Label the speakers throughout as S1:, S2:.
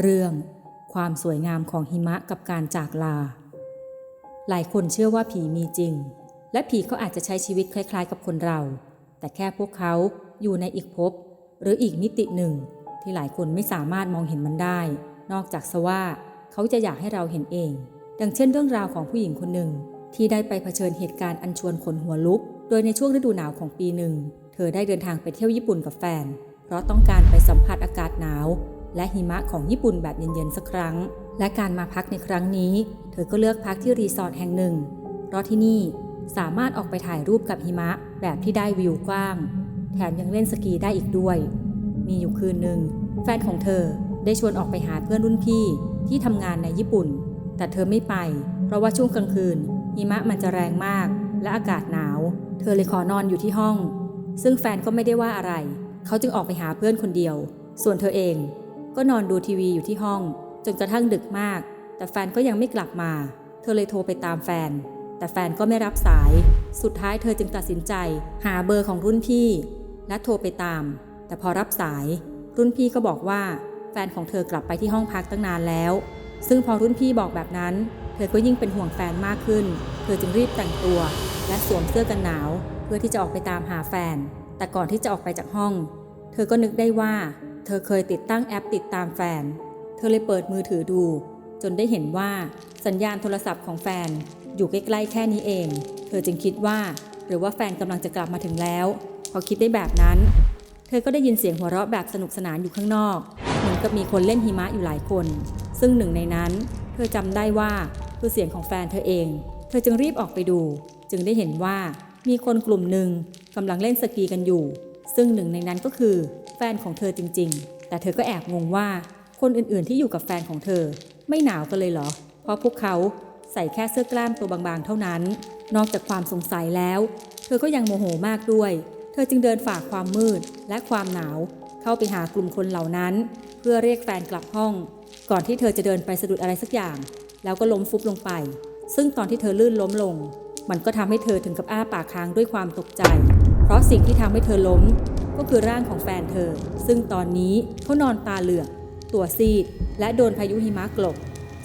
S1: เรื่อง ความสวยงามของหิมะกับการจากลา หลายคนเชื่อว่าผีมีจริง และผีก็อาจจะใช้ชีวิตคล้าย ๆ กับคนเรา แต่แค่พวกเขาอยู่ในอีกภพหรืออีกมิติหนึ่ง ที่หลายคนไม่สามารถมองเห็นมันได้ นอกจากสว่าเขาจะอยากให้เราเห็นเอง ดังเช่นเรื่องราวของผู้หญิงคนหนึ่ง ที่ได้ไปเผชิญเหตุการณ์อันชวนขนหัวลุก โดยในช่วงฤดูหนาวของปีหนึ่ง เธอได้เดินทางไปเที่ยวญี่ปุ่นกับแฟน เพราะต้องการไปสัมผัสอากาศหนาว และหิมะของญี่ปุ่นแบบเย็นๆสักครั้ง และการมาพักในครั้งนี้ เธอก็เลือกพักที่รีสอร์ทแห่งหนึ่ง เพราะที่นี่สามารถออกไปถ่ายรูปกับหิมะแบบที่ได้วิวกว้าง แถมยังเล่นสกีได้อีกด้วย มีอยู่คืนหนึ่งแฟนของเธอได้ชวนออกไปหาเพื่อนรุ่นพี่ที่ทำงานในญี่ปุ่น แต่เธอไม่ไป เพราะว่าช่วงกลางคืนหิมะมันจะแรงมาก และอากาศหนาว เธอเลยขอนอนอยู่ที่ห้อง ซึ่งแฟนก็ไม่ได้ว่าอะไร เขาจึงออกไปหาเพื่อนคนเดียว ส่วนเธอเอง ก็นอนดูทีวีอยู่ที่ห้อง จนกระทั่งดึกมาก แต่แฟนก็ยังไม่กลับมา เธอเลยโทรไปตามแฟน แต่แฟนก็ไม่รับสาย สุดท้ายเธอจึงตัดสินใจ หาเบอร์ของรุ่นพี่ และโทรไปตาม แต่พอรับสาย รุ่นพี่ก็บอกว่า แฟนของเธอกลับไปที่ห้องพักตั้งนานแล้ว ซึ่งพอรุ่นพี่บอกแบบนั้น เธอก็ยิ่งเป็นห่วงแฟนมากขึ้น เธอจึงรีบแต่งตัว และสวมเสื้อกันหนาว เพื่อที่จะออกไปตามหาแฟน แต่ก่อนที่จะออกไปจากห้อง เธอก็นึกได้ว่า เธอเคยติดตั้งแอปติดตามแฟน เธอเลยเปิดมือถือดู จนได้เห็นว่าสัญญาณโทรศัพท์ของแฟน อยู่ใกล้ๆแค่นี้เอง เธอจึงคิดว่า หรือว่าแฟนกำลังจะกลับมาถึงแล้ว พอคิดได้แบบนั้น เธอก็ได้ยินเสียงหัวเราะแบบสนุกสนานอยู่ข้างนอก เหมือนกับมีคนเล่นหิมะอยู่หลายคน ซึ่งหนึ่งในนั้น เธอจำได้ว่าคือเสียงของแฟนเธอเอง เธอจึงรีบออกไปดู จึงได้เห็นว่ามีคนกลุ่มหนึ่งกำลังเล่นสกีกันอยู่ ซึ่งหนึ่งในนั้นก็คือ แฟนของเธอจริง ๆ แต่เธอก็แอบงงว่า คนอื่นๆที่อยู่กับแฟนของเธอ ไม่หนาวกันเลยเหรอ เพราะพวกเขาใส่แค่เสื้อกล้ามตัวบางๆ เท่านั้น นอกจากความสงสัยแล้ว เธอก็ยังโมโหมากด้วย เธอจึงเดินฝ่าความมืดและความหนาว เข้าไปหากลุ่มคนเหล่านั้น เพื่อเรียกแฟนกลับห้อง ก่อนที่เธอจะเดินไปสะดุดอะไรสักอย่าง แล้วก็ล้มฟุบลงไป ซึ่งตอนที่เธอลื่นล้มลง มันก็ทำให้เธอถึงกับอ้าปากค้างด้วยความตกใจ เพราะสิ่งที่ทำให้เธอล้ม ก็คือร่างของแฟนเธอ ซึ่งตอนนี้เขานอนตาเหลือก ตัวซีด และโดนพายุหิมะกลบ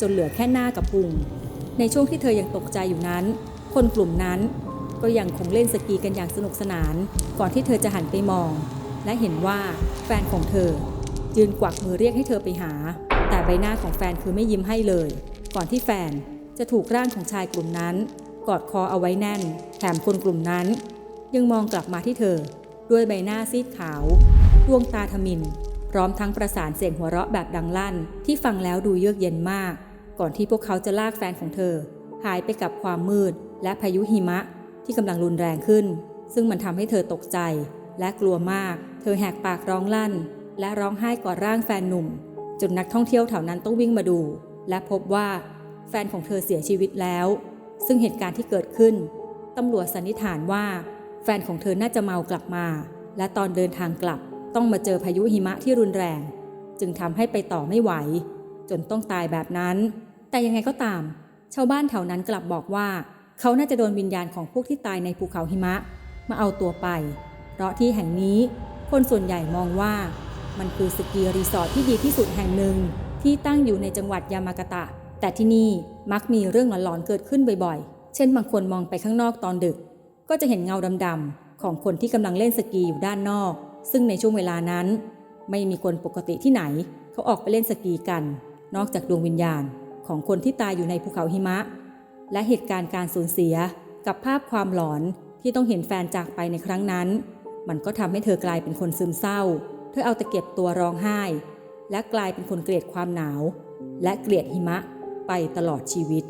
S1: จนเหลือแค่หน้ากับพุง ในช่วงที่เธอยังตกใจอยู่นั้น คนกลุ่มนั้นก็ยังคงเล่นสกีกันอย่างสนุกสนาน ก่อนที่เธอจะหันไปมอง และเห็นว่าแฟนของเธอ ยืนกวักมือเรียกให้เธอไปหา แต่ใบหน้าของแฟนคือไม่ยิ้มให้เลย ก่อนที่แฟนจะถูกร่างของชายกลุ่มนั้น กอดคอเอาไว้แน่น แถมคนกลุ่มนั้น ยังมองกลับมาที่เธอ ด้วยใบหน้าซีดขาว ดวงตาทมิน พร้อมทั้งประสานเสียงหัวเราะแบบดังลั่น ที่ฟังแล้วดูเยือกเย็นมาก ก่อนที่พวกเขาจะลากแฟนของเธอ หายไปกับความมืด และพายุหิมะที่กำลังรุนแรงขึ้น ซึ่งมันทำให้เธอตกใจ และกลัวมาก เธอแหกปากร้องลั่น และร้องไห้กอดร่างแฟนหนุ่ม จนนักท่องเที่ยวแถวนั้นต้องวิ่งมาดู และพบว่า แฟนของเธอเสียชีวิตแล้ว ซึ่งเหตุการณ์ที่เกิดขึ้นตำรวจสันนิษฐานว่า แฟนของเธอน่าจะเมากลับมา และตอนเดินทางกลับต้องมาเจอพายุหิมะที่รุนแรง จึงทำให้ไปต่อไม่ไหว จนต้องตายแบบนั้น แต่ยังไงก็ตาม ชาวบ้านแถวนั้นกลับบอกว่า เขาน่าจะโดนวิญญาณของพวกที่ตายในภูเขาหิมะ มาเอาตัวไป เพราะที่แห่งนี้ คนส่วนใหญ่มองว่า มันคือสกีรีสอร์ทที่ดีที่สุดแห่งหนึ่ง ที่ตั้งอยู่ในจังหวัดยามากาตะ แต่ที่นี่มักมีเรื่องหลอนๆเกิดขึ้นบ่อยๆ เช่นบางคนมองไปข้างนอกตอนดึก ก็จะเห็นเงาดำๆของคนที่กำลังเล่นสกีอยู่ด้านนอก ซึ่งในช่วงเวลานั้น ไม่มีคนปกติที่ไหน เขาออกไปเล่นสกีกัน นอกจากดวงวิญญาณของคนที่ตายอยู่ในภูเขาหิมะ และเหตุการณ์การสูญเสียกับภาพความหลอนที่ต้องเห็นแฟนจากไปในครั้งนั้น มันก็ทำให้เธอกลายเป็นคนซึมเศร้า เธอเอาแต่เก็บตัวร้องไห้ และกลายเป็นคนเกลียดความหนาว และเกลียดหิมะไปตลอดชีวิต